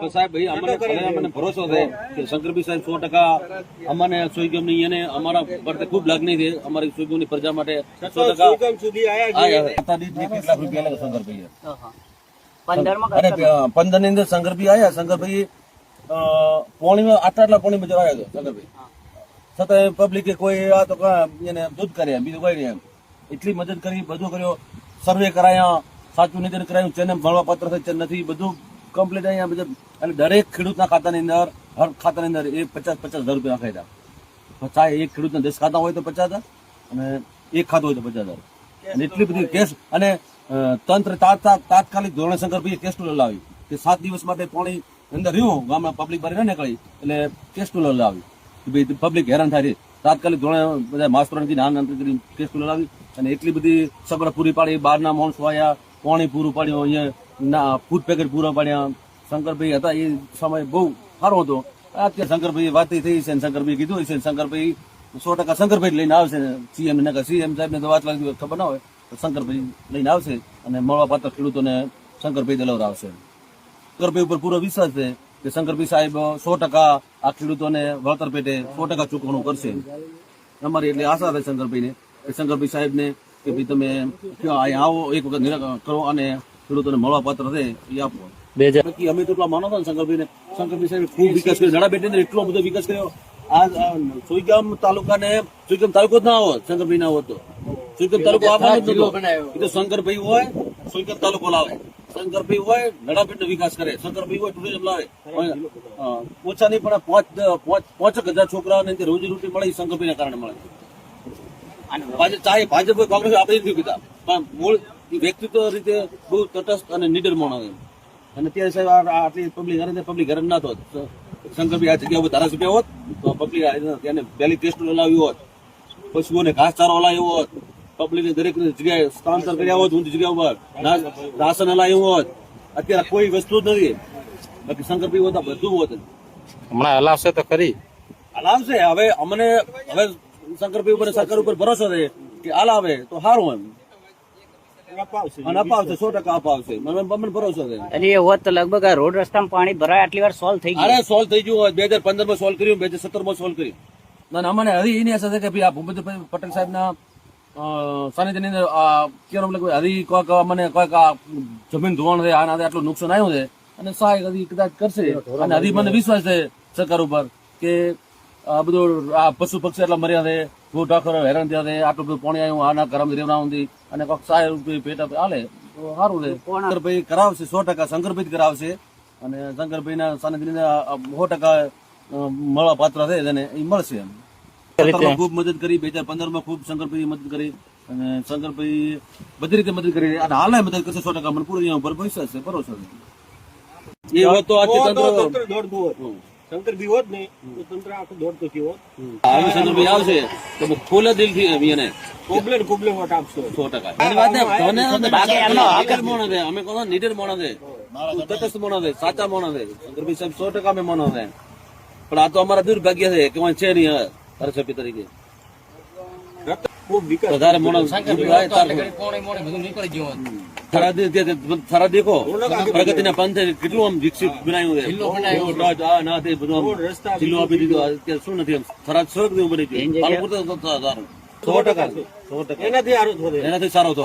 તો સાહેબ ભાઈ અમને અમને ભરોસો છે કે શંકરભાઈ સાહેબ સો ટકા અમને સોયગમની અને અમારા પર ખૂબ લાગણી છે. અમારી સોયગમની પ્રજા માટે સો ટકા છે. લાખ રૂપિયા લાગે શંકરભાઈ પંદરની અંદર શંકરભાઈ આયા. શંકરભાઈ પોણીમાં આટલા આટલા પોણી બજાર આવ્યા શંકરભાઈ. છતાં પબ્લિકે કોઈ આ તો એને દૂધ કર્યા બીજું કોઈ નહીં એમ. એટલી મદદ કરી બધું કર્યો. સર્વે કરાયા સાચું નિધન કરાયું ચેને મળવા પાત્ર થાય ચેન નથી બધું કમ્પ્લીટ અહીંયા બધા અને દરેક ખેડૂતના ખાતાની અંદર હર ખાતાની અંદર એ પચાસ પચાસ હજાર રૂપિયા નાખ્યા હતા. ચાહે એક ખેડૂતના દસ ખાતા હોય તો પચાસ હજાર અને એક ખાતું હોય તો પચાસ હજાર. એટલી બધી કેસ અને તંત્ર તાત- તાત- તાત્કાલિક ધોરણે શંકરભાઈએ કેસ ટુલર લાવી. કે સાત દિવસ માટે પાણી અંદર રહ્યું ગામમાં પબ્લિક બહાર ન નીકળી એટલે કેસ ટુલર લાવી. કે ભાઈ પબ્લિક હેરાન થાય તાત્કાલિક ધોરણે બધા માસ્ટરોની કરી કેસ ટુલર લાવી. અને એટલી બધી સગવડ પૂરી પાડી બહારના માણસો આવ્યા પાણી પૂરું પાડ્યું અહીંયા ના ફૂડ પેકેટ પૂરા પાડ્યા. શંકરભાઈ હતા, એ સમય બહુ સારો હતો. અત્યારે શંકરભાઈ વાત થઈ છે શંકરભાઈ કીધું છે શંકરભાઈ સો ટકા શંકરભાઈ લઈને આવશે સીએમ ને સીએમ સાહેબ ને તો વાત લાગી ખબર ના હોય તો શંકરભાઈ લઈને આવશે અને મળવા પાત્ર ખેડૂતોને શંકરભાઈ દલાવર આવશે. શંકરભાઈ ઉપર પૂરો વિશ્વાસ છે કે શંકરભાઈ સાહેબ સો ટકા આ ખેડૂતોને વળતર પેટે સો ટકા ચૂકવણું કરશે. અમારી એટલી આશા છે શંકરભાઈને કે શંકરભાઈ સાહેબને કે ભાઈ તમે અહીંયા આવો, એક વખત કરો અને ખેડૂતોને મળવા પાત્ર છે એ આપો. બે હજાર અમે તો એટલા માનો છો ને શંકરભાઈને. શંકરભાઈ સાહેબ ખૂબ વિકાસ કર્યો. નડા બેટી એટલો બધો વિકાસ કર્યો. આ સુઈગામ તાલુકાને સુઈગામ તાલુકો જ ના આવો શંકરભાઈ ના હોત તો. સુઈગામ તાલુકો આવવાનો જ નતો એ તો શંકરભાઈ હોય સુઈગામ તાલુકો લાવે. શંકરભાઈ હોય નડાબેટ વિકાસ કરે. શંકરભાઈ હોય ટુરિઝમ લાવે. ઓછા નહીં પણ પાંચ પાંચ હજાર છોકરાઓને રોજી રોટી મળે એ શંકરભાઈના કારણે મળે. ભાજપ ચાહે ભાજપ હોય કોંગ્રેસ આપણે નથી કીધા. પણ મૂળ વ્યક્તિત્વ રીતે બહુ તટસ્થ અને નિડર માણસ અને ત્યારે સાહેબ આટલી પબ્લિક હરે પબ્લિક હરણ ના થોત. શંકરભાઈ આ જગ્યા ઉપર ધારાસભ્ય હોત તો પબ્લિક તેને પહેલી ટેસ્ટ લાવી હોત. પશુઓને ઘાસચારો હલાવ્યો હોત. પબ્લિકને દરેક જગ્યાએ સ્થળાંતર કર્યા હોત ઊંધી જગ્યા ઉપર રાશન હલાવ્યું હોત. અત્યારે કોઈ વસ્તુ જ નથી. બાકી શંકરભાઈ હોતા બધું હોત. હમણાં હલાવશે તો ખરી. હલાવશે. હવે અમને હવે શંકરભાઈ ઉપર સરકાર ઉપર ભરોસો છે કે હલાવે તો સારું એમ. અને અપાવશે સો ટકા અપાવશે. મને મને ભરોસો છે. અને એ હોત તો લગભગ આ રોડ રસ્તામાં પાણી ભરાય આટલી વાર સોલ્વ થઈ ગયું. અરે સોલ્વ થઈ ગયું બે હજાર પંદરમાં સોલ્વ કર્યું બે હજાર સત્તરમાં સોલ્વ કર્યું. ના ના, અમને હરી એની અસર છે કે ભાઈ આ ભૂપેન્દ્રભાઈ પટેલ સાહેબના સાનિધ્યની અંદર હરી કોઈક મને કોઈક જમીન ધોવાણ છે આના આટલું નુકસાન આવ્યું છે અને સહાય કદાચ કરશે અને હરી મને વિશ્વાસ છે સરકાર ઉપર કે આ બધું આ પશુ પક્ષી એટલા મર્યા છે. ભૂ ડાકર હેરાન થયા છે. આટલું બધું પાણી આવ્યું આના કરમ રેવના ઊંધી અને કોઈક સાહેબ રૂપિયા પેટ આપે. હાલે તો સારું છે. શંકરભાઈ કરાવશે સો ટકા શંકરભાઈ જ કરાવશે. અને શંકરભાઈના સાનિધ્યને સો ટકા મળવા પાત્ર છે એને એ મળશે એમ. ખૂબ મદદ કરી બે હજાર પંદરમાં ખૂબ શંકરભાઈ મદદ કરી. અને શંકરભાઈ બધી રીતે મદદ કરી. અને હાલે મદદ કરશે સો ટકા. મને પૂરો ઉપર છે ભરોસો છે. એ તો આજે તંત્ર. શંકર બી હોત ને તો તંત્ર આખું દોડતું થયું હોત. હવે શંકરભાઈ આવશે તો ખુલ્લા દિલથી એમ એને. કોબલે કોબલે વોટ આપશો. સો ટકા. વાત ને, તને. અમે કહો નીડર માણસ છે. તટસ્થ માણસ છે, સાચા માણસ છે. શંકરભાઈ સાહેબ સો ટકા અમે માણસ છે. પણ આ તો અમારા દુર્ભાગ્ય છે કે છે નહીં હવે, ધારાસભ્ય તરીકે. વધારે માણસ તાર દે- દે- થરા દેખો. પ્રગતિના પંથે કેટલું આમ વિકસિત બનાવ્યું છે. આ ના તે બધું આમ જિલ્લો આપી દીધો. અત્યારે શું નથી આમ થરા સ્વર્ગ જેવું બની ગયું. પાલપુર તો સારું. સો ટકા. સો ટકા એનાથી સારો થયો. એનાથી સારો હતો